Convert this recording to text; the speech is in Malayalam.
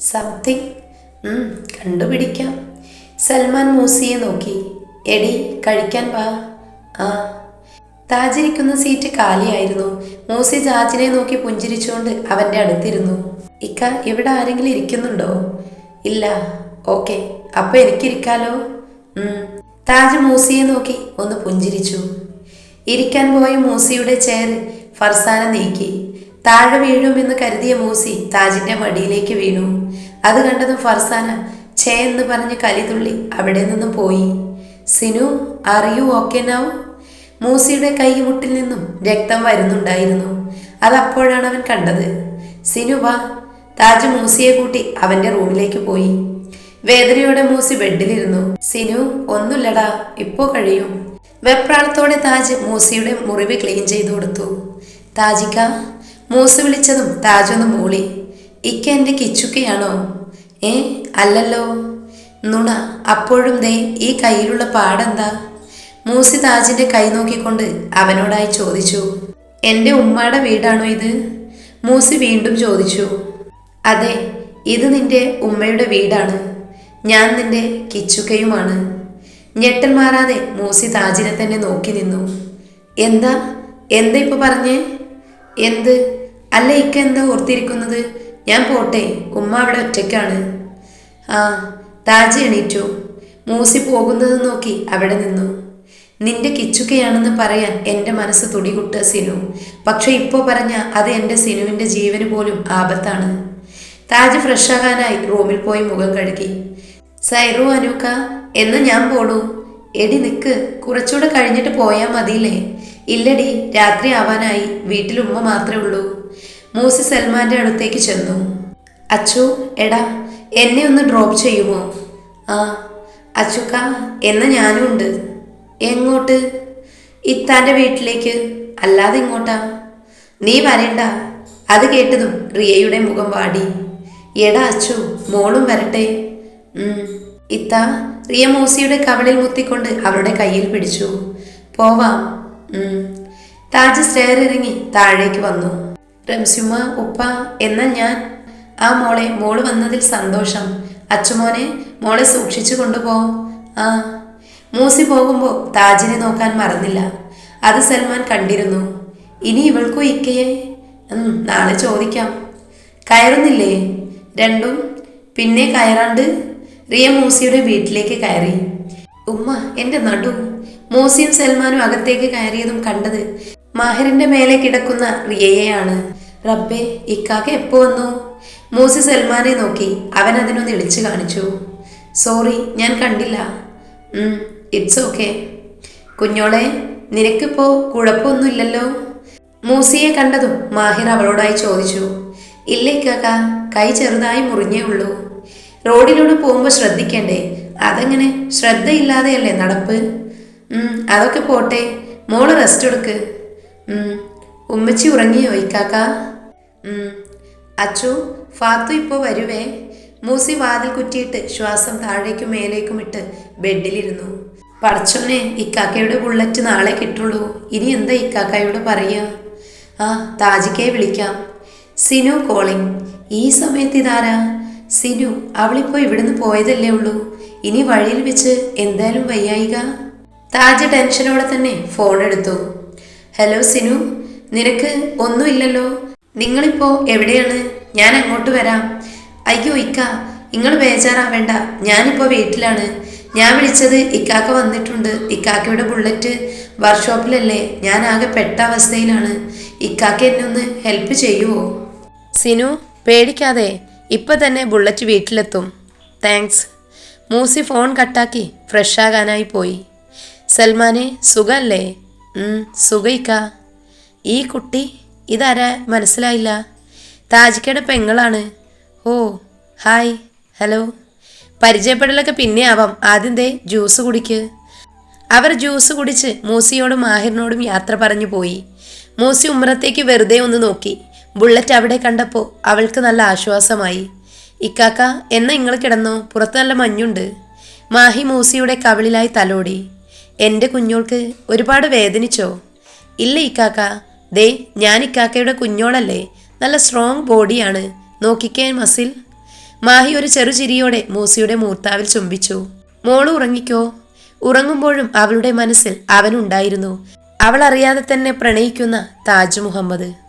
സംതിങ് കണ്ടുപിടിക്കാം. സൽമാൻ മൂസിയെ നോക്കി. എടി കഴിക്കാൻ വാ. ആ. താജിരിക്കുന്ന സീറ്റ് കാലിയായിരുന്നു. മൂസി ജാജിനെ നോക്കി പുഞ്ചിരിച്ചുകൊണ്ട് അവന്റെ അടുത്തിരുന്നു. ഇക്ക ഇവിടെ ആരെങ്കിലും ഇരിക്കുന്നുണ്ടോ? ഇല്ല. ഓക്കെ. അപ്പൊ എനിക്കിരിക്കാലോ. താജ് മൂസിയെ നോക്കി ഒന്ന് പുഞ്ചിരിച്ചു. ഇരിക്കാൻ പോയ മൂസിയുടെ ചെയർ ഫർസാന നീക്കി. താഴെ വീഴുമെന്ന് കരുതിയ മൂസി താജിന്റെ മടിയിലേക്ക് വീണു. അത് കണ്ടതും ഫർസാന ഛേ എന്ന് പറഞ്ഞ് കലിതുള്ളി അവിടെ നിന്നും പോയി. സിനു അറിയൂ ഓക്കെ നൗ മൂസിയുടെ കൈമുട്ടിൽ നിന്നും രക്തം വരുന്നുണ്ടായിരുന്നു. അതപ്പോഴാണ് അവൻ കണ്ടത്. സിനു വാ. താജ് മൂസിയെ കൂട്ടി അവന്റെ റൂമിലേക്ക് പോയി. വേദനയോടെ മൂസി ബെഡിലിരുന്നു. സിനു ഒന്നുമില്ലടാ ഇപ്പോ കഴിയും. വെപ്രാളത്തോടെ താജ് മൂസിയുടെ മുറിവ് ക്ലീൻ ചെയ്തു കൊടുത്തു. താജിക്ക മൂസി വിളിച്ചതും താജൊന്ന് മൂളി. ഇക്ക എന്റെ കിച്ചുക്കയാണോ? ഏ അല്ലല്ലോ. നുണ അപ്പോഴും ദേ ഈ കയ്യിലുള്ള പാടെന്താ? മൂസി താജിന്റെ കൈ നോക്കിക്കൊണ്ട് അവനോടായി ചോദിച്ചു. എന്റെ ഉമ്മയുടെ വീടാണോ ഇത്? മൂസി വീണ്ടും ചോദിച്ചു. അതെ ഇത് നിന്റെ ഉമ്മയുടെ വീടാണ്. ഞാൻ നിന്റെ കിച്ചുക്കയുമാണ്. ഞെട്ടൻ മാറാതെ മൂസി താജിനെ തന്നെ നോക്കി നിന്നു. എന്താ? എന്താ ഇപ്പൊ പറഞ്ഞേ? എന്ത്? അല്ല ഇക്ക എന്താ ഓർത്തിരിക്കുന്നത്? ഞാൻ പോട്ടെ ഉമ്മ അവിടെ ഒറ്റയ്ക്കാണ്. ആ താജ് എണീറ്റു. മൂസി പോകുന്നത് നോക്കി അവിടെ നിന്നു. നിന്റെ കിച്ചുക്കയാണെന്ന് പറയാൻ എന്റെ മനസ്സ് തുടികുട്ട സിനു. പക്ഷെ ഇപ്പോൾ പറഞ്ഞ അത് എന്റെ സിനുവിന്റെ ജീവന് പോലും ആപത്താണ്. താജ് ഫ്രഷാകാനായി റൂമിൽ പോയി മുഖം കഴുകി. സൈറു അനൂക്ക എന്ന് ഞാൻ പോടൂ എടി നിക്ക് കുറച്ചുകൂടെ കഴിഞ്ഞിട്ട് പോയാൽ മതിയില്ലേ? ഇല്ലടി രാത്രി ആവാനായി. വീട്ടിൽ ഉമ്മ മാത്രമേ ഉള്ളൂ. മൂസി സൽമാന്റെ അടുത്തേക്ക് ചെന്നു. അച്ചു എടാ എന്നെ ഒന്ന് ഡ്രോപ്പ് ചെയ്യുമോ? ആ അച്ചുക്ക എന്ന ഞാനും ഉണ്ട്. എങ്ങോട്ട്? ഇത്താന്റെ വീട്ടിലേക്ക്. അല്ലാതെ ഇങ്ങോട്ടാ നീ വരണ്ട. അത് കേട്ടതും റിയയുടെ മുഖം വാടി. എടാ അച്ചു മോളും വരട്ടെ. ഇത്ത റിയ മൂസിയുടെ കവളിൽ മുത്തിക്കൊണ്ട് അവളുടെ കയ്യിൽ പിടിച്ചു. പോവാം. താജ് സ്റ്റെയർ ഇറങ്ങി താഴേക്ക് വന്നു. റംസുമ ഉപ്പ എന്ന ഞാൻ. ആ മോളെ മോൾ വന്നതിൽ സന്തോഷം. അച്ചുമോനെ മോളെ സൂക്ഷിച്ചു കൊണ്ടുപോ. ആ. മൂസി പോകുമ്പോൾ താജിനെ നോക്കാൻ മറന്നില്ല. അത് സൽമാൻ കണ്ടിരുന്നു. ഇനി ഇവൾക്കു ഇക്കയെ? നാളെ ചോദിക്കാം. കയറുന്നില്ലേ? രണ്ടും. പിന്നെ കയറാണ്ട്. റിയ മൂസിയുടെ വീട്ടിലേക്ക് കയറി. ഉമ്മ എന്റെ നടു. മൂസിയും സൽമാനും അകത്തേക്ക് കയറിയതും കണ്ടത് മാഹിറിന്റെ മേലെ കിടക്കുന്ന റിയയെയാണ്. റബ്ബെ ഇക്കാക്ക് എപ്പോ വന്നു? മൂസി സൽമാനെ നോക്കി. അവൻ അതിനൊന്ന് ഇളിച്ചു കാണിച്ചു. സോറി ഞാൻ കണ്ടില്ല. It's okay. കുഞ്ഞോളെ നിനക്കിപ്പോ കുഴപ്പമൊന്നുമില്ലല്ലോ? മൂസിയെ കണ്ടതും മാഹിർ അവളോടായി ചോദിച്ചു. ഇല്ലേ കാക്ക കൈ ചെറുതായി മുറിഞ്ഞേ ഉള്ളൂ. റോഡിലൂടെ പോകുമ്പോൾ ശ്രദ്ധിക്കണ്ടേ അതങ്ങനെ ശ്രദ്ധയില്ലാതെയല്ലേ നടപ്പ്? അതൊക്കെ പോട്ടെ. മോൾ റെസ്റ്റ് എടുക്ക്. ഉമ്മച്ചി ഉറങ്ങി ഇക്കാക്ക അച്ചു ഫാത്തു ഇപ്പോൾ വരുവേ. മൂസി വാതിൽ കുറ്റിയിട്ട് ശ്വാസം താഴേക്കും മേലേക്കും ഇട്ട് ബെഡിലിരുന്നു. പടച്ചോനെ ഇക്കാക്കയുടെ ബുള്ളറ്റ് നാളെ കിട്ടുള്ളൂ. ഇനി എന്താ ഇക്കാക്കയോട് പറയുക ആ താജിക്കയെ വിളിക്കാം. സിനു കോളിംഗ് ഈ സമയത്ത് ഇതാരാ? സിനു അവളിപ്പോ ഇവിടുന്ന് പോയതല്ലേ ഉള്ളൂ. ഇനി വഴിയിൽ വെച്ച് എന്തായാലും വയ്യായിക? താജ് ടെൻഷനോടെ തന്നെ ഫോൺ എടുത്തു. ഹലോ സിനു. നിനക്ക് ഒന്നുമില്ലല്ലോ. നിങ്ങളിപ്പോ എവിടെയാണ്? ഞാൻ അങ്ങോട്ട് വരാം. അയ്യോ ഇക്ക. നിങ്ങൾ ബേജാറാവേണ്ട. ഞാനിപ്പോ വീട്ടിലാണ്. ഞാൻ വിളിച്ചത് ഇക്കാക്ക വന്നിട്ടുണ്ട്. ഇക്കാക്കയുടെ ബുള്ളറ്റ് വർക്ക്ഷോപ്പിലല്ലേ? ഞാൻ ആകെ പെട്ട അവസ്ഥയിലാണ്. ഇക്കാക്ക എന്നെ ഒന്ന് ഹെൽപ്പ് ചെയ്യുമോ സിനു പേടിക്കാതെ ഇപ്പൊ തന്നെ ബുള്ളറ്റ് വീട്ടിലെത്തും. താങ്ക്സ് മൂസി ഫോൺ കട്ടാക്കി ഫ്രഷ് ആകാനായി പോയി. സൽമാനെ സുഖല്ലേ? ഉം, സുഖയിക്ക. ഈ കുട്ടി ഇതാരാ? മനസ്സിലായില്ല. താജിക്കയുടെ പെങ്ങളാണ്. ഓ ഹായ് ഹലോ. പരിചയപ്പെടലൊക്കെ പിന്നെ ആവാം ആദ്യം ദേ ജ്യൂസ് കുടിക്ക്. അവർ ജ്യൂസ് കുടിച്ച് മൂസിയോടും മാഹിറിനോടും യാത്ര പറഞ്ഞു പോയി. മൂസി ഉമ്രത്തേക്ക് വെറുതെ ഒന്ന് നോക്കി. ബുള്ളറ്റ് അവിടെ കണ്ടപ്പോൾ അവൾക്ക് നല്ല ആശ്വാസമായി. ഇക്കാക്ക എന്നാ നിങ്ങൾ കിടന്നോ? പുറത്ത് നല്ല മഞ്ഞുണ്ട്. മാഹി മൂസിയുടെ കവിളിലായി തലോടി. എന്റെ കുഞ്ഞോൾക്ക് ഒരുപാട് വേദനിച്ചോ? ഇല്ല ഇക്കാക്ക. ദേ ഞാൻ ഇക്കാക്കയുടെ കുഞ്ഞോളല്ലേ. നല്ല സ്ട്രോങ് ബോഡിയാണ് നോക്കിക്കേ മസിൽ. മാഹി ഒരു ചെറുചിരിയോടെ മൂസിയുടെ മൂർത്താവിൽ ചുംബിച്ചു. മോൾ ഉറങ്ങിക്കോ. ഉറങ്ങുമ്പോഴും അവളുടെ മനസ്സിൽ അവനുണ്ടായിരുന്നു. അവൾ അറിയാതെ തന്നെ പ്രണയിക്കുന്ന താജ് മുഹമ്മദ്.